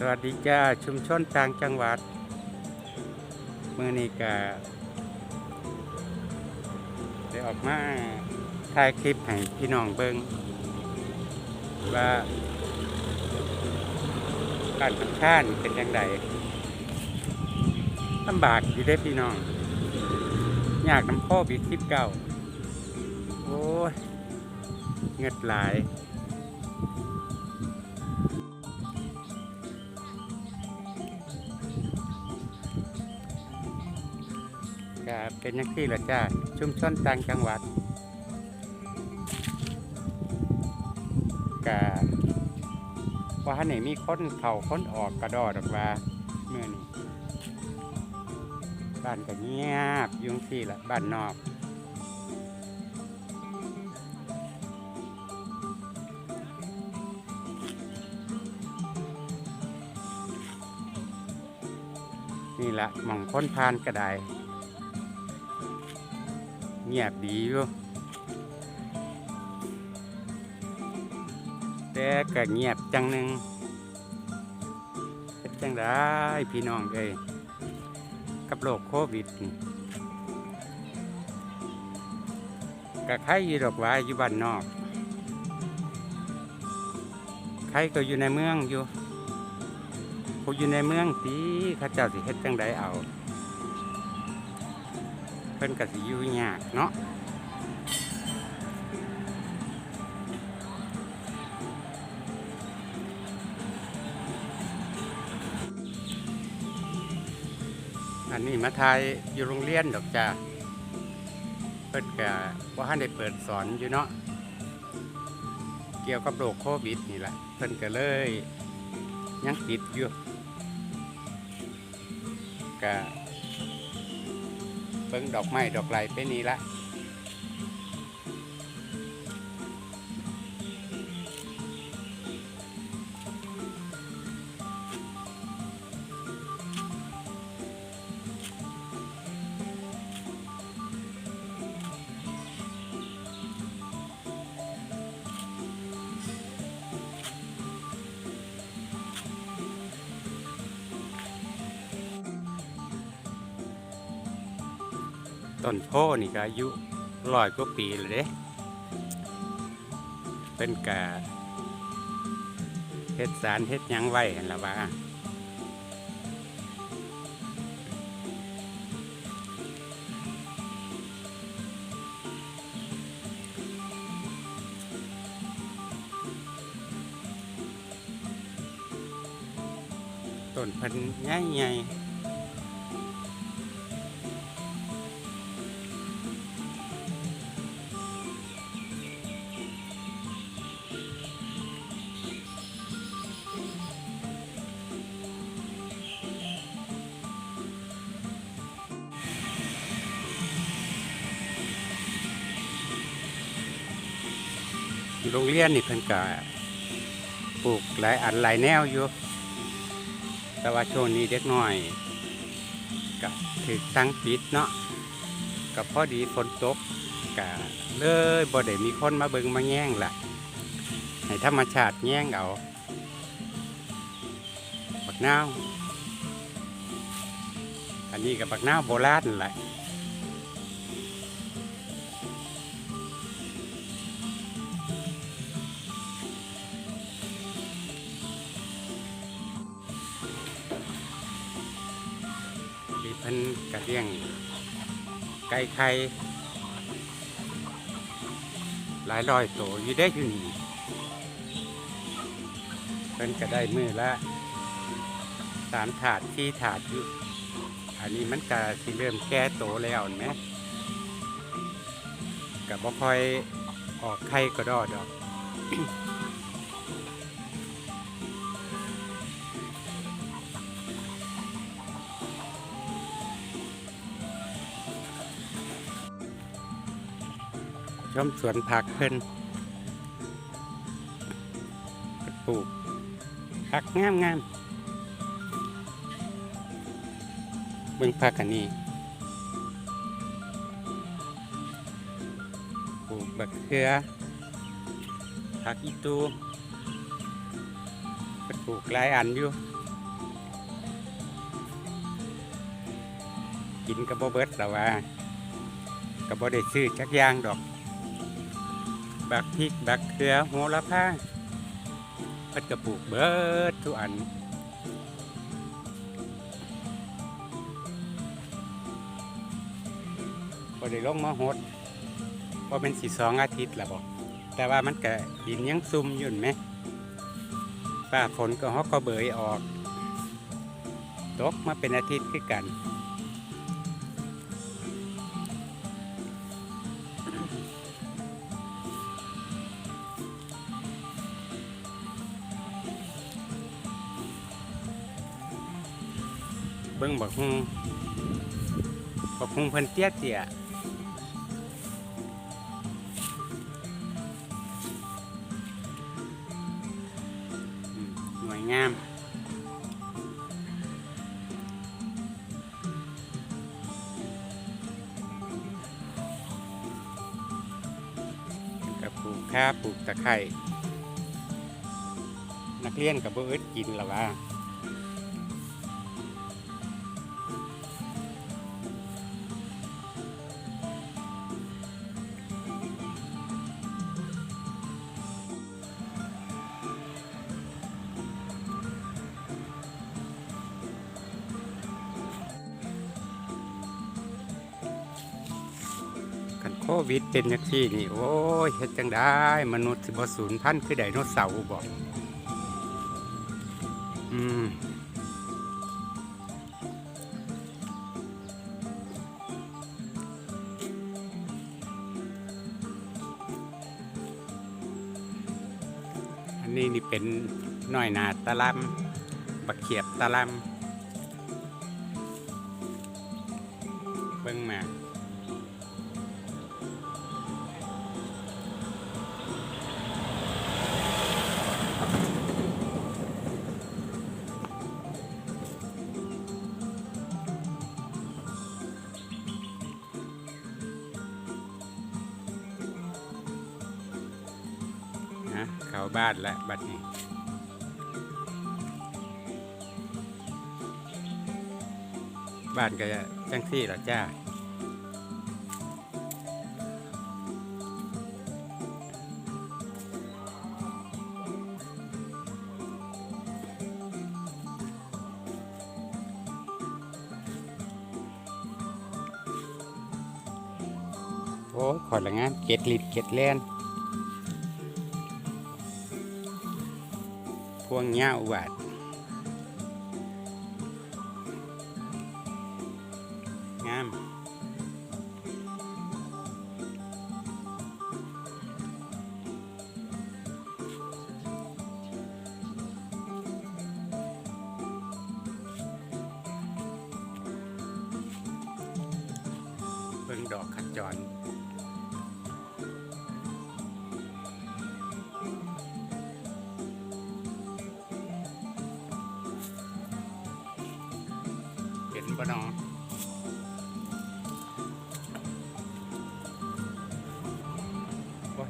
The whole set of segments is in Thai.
สวัสดีจ้าชุมชนต่างจังหวัดเมื่อนี้ก็ได้ออกมาถ่ายคลิปให้พี่น้องเบิงว่าการทำชาติเป็นยังไงลำบากอยู่ได้พี่น้อง อยากน้ำโควิดสิบเก้าโอ้ยเงิดหลาย เป็นอยังที่ละจ้า ชุมชนต่างจังหวัดก็ว่าไหนมีคนเข้าคนออกกระดอดออกว่าเมื่อนี้บ้านก็เงียบยุ่งที่ละบ้านนอกนี่ละหมองค้นพานกระได เงียบดีอยู่แต่ก็เงียบจังหนึ่งเป็นจังได้พี่น้องเอ้ยกับโรคโควิดนี่ก็ใครอยู่ดอกว่าอยู่บ้านนอก ใครก็อยู่ในเมืองอยู่ผู้อยู่ในเมืองตีข้าเจ้าสิเฮ็ดจังไดเอา เพิ่นก็สิอยู่ยากเนาะอันนี้มาทายอยู่โรงเรียนดอกจ้าเพิ่นก็ว่าให้ได้เปิดสอนอยู่เนาะเกี่ยวกับโรคโควิดนี่แหละเพิ่นก็เลยยังติดอยู่ก็ เบิ้งดอกไม้ดอกไหลไปนี่ละ ต้นโพนี่ก็อายุร้อยกว่าปีเลยเด้เป็นกาเฮ็ดสารเฮ็ดยังไว้หั่นละว่าต้นพันธุ์ใหญ่ โรงเรียนนี่เพิ่นก็ปลูกหลายอันหลายแนวอยู่ แต่ว่าช่วงนี้เด็กน้อยก็ถือสั่งปิดเนาะก็พอดีฝนตกก็เลยบ่ได้มีคนมาเบิงมาแย่งล่ะให้ธรรมชาติแย่งเอาบักนาวอันนี้กับบักนาวโบราณนั่แหละ เลี้ยงไก่ไข่หลายร้อยตัวอยู่ได้อยู่นี่เพิ่นก็ได้มือละสามถาดที่ถาดอยู่อันนี้มันก็สิเริ่มแก่โตแล้วนไหมกับบ่ค่อยออกไข่ก็ดอดอก มสวนผักเพิ่นปลูกผักงามงามเบื้องผักอันนี้ปลูกบักเขือผักอีตูปลูกหลายอันอยู่กินกระบอเบิดแต่ว่า กระบอได้ซื้อชักยางดอก บักพริกบักเกลือโหระพาเพิ่นก็ปลูกเบิดทุกอันบ่ได้ลงมาหดบ่เป็นสิสองอาทิตย์ละบอกแต่ว่ามันก็ดินยังซุ่มยู่นไหมป้าฝนก็ฮอกก็เบยออก ตกมาเป็นอาทิตย์คือกัน เบิ่งบักฮุงบักฮุงเพิ่นเตี้ยเตี้ยอืมหน่วยงามกับปลูกข้าปลูกตะไคร่นักเรียนกับเบิดกินหรอวะันโควิดเป็นจังซี่นี่ โอ้ยเฮ็ดจังได้ มนุษย์สิบ่สูญพันคือไดโนเสาร์บ่อืมอันนี้นี่เป็นน้อยนาตะลำบักเขียบตะลำ บ้านแล้วบัดนี้บ้านก็จังที่หละจ้าโอ้ยขอละงานเก็ดลิดเก็ดแลน พวงเงาหวาดงามเบิ่งดอกขจร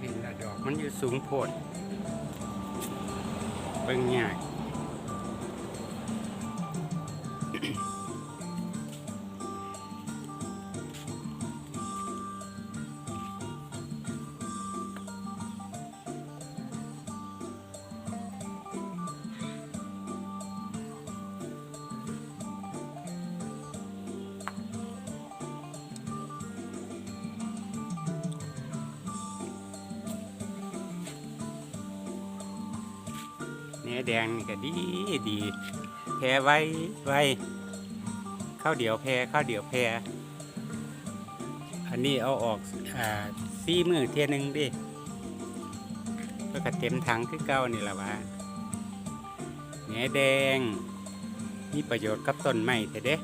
เห็นละดอก มันอยู่สูงโพดเบิ่งง่าย เนื้อแดงนี่ก็ดีดีแพรไว้ไว้ข้าวเดียวแพรข้าวเดียวแพรอันนี้เอาออกอ่าซี่มือเทียหนึงดิเพื่อกระเต็มถังคือเก้านี่ละวะแหนแดง มีประโยชน์กับต้นไม้แต่เด้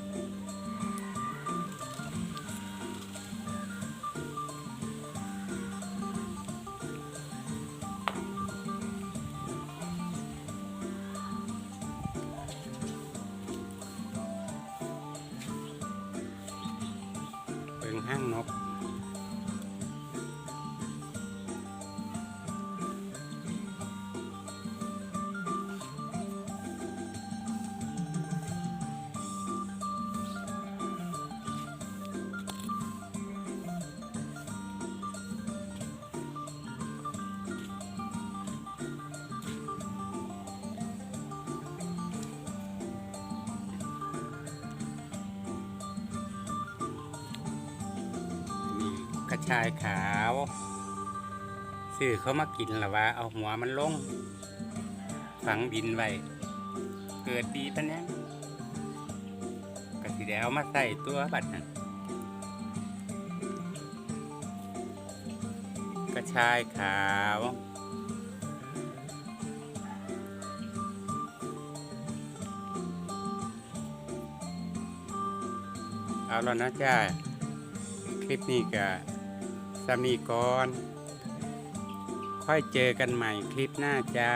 ชายขาวซื้อเขามากินหรอวะเอาหัวมันลง ฝังดินไว้เกิดดีปะเนี่ยก็สิได้เอามาใส่ตัวบัดนั้นกระชายขาวเอาแล้วนะจ้า คลิปนี้ก็ สามีก่อน ค่อยเจอกันใหม่คลิปหน้าจ้า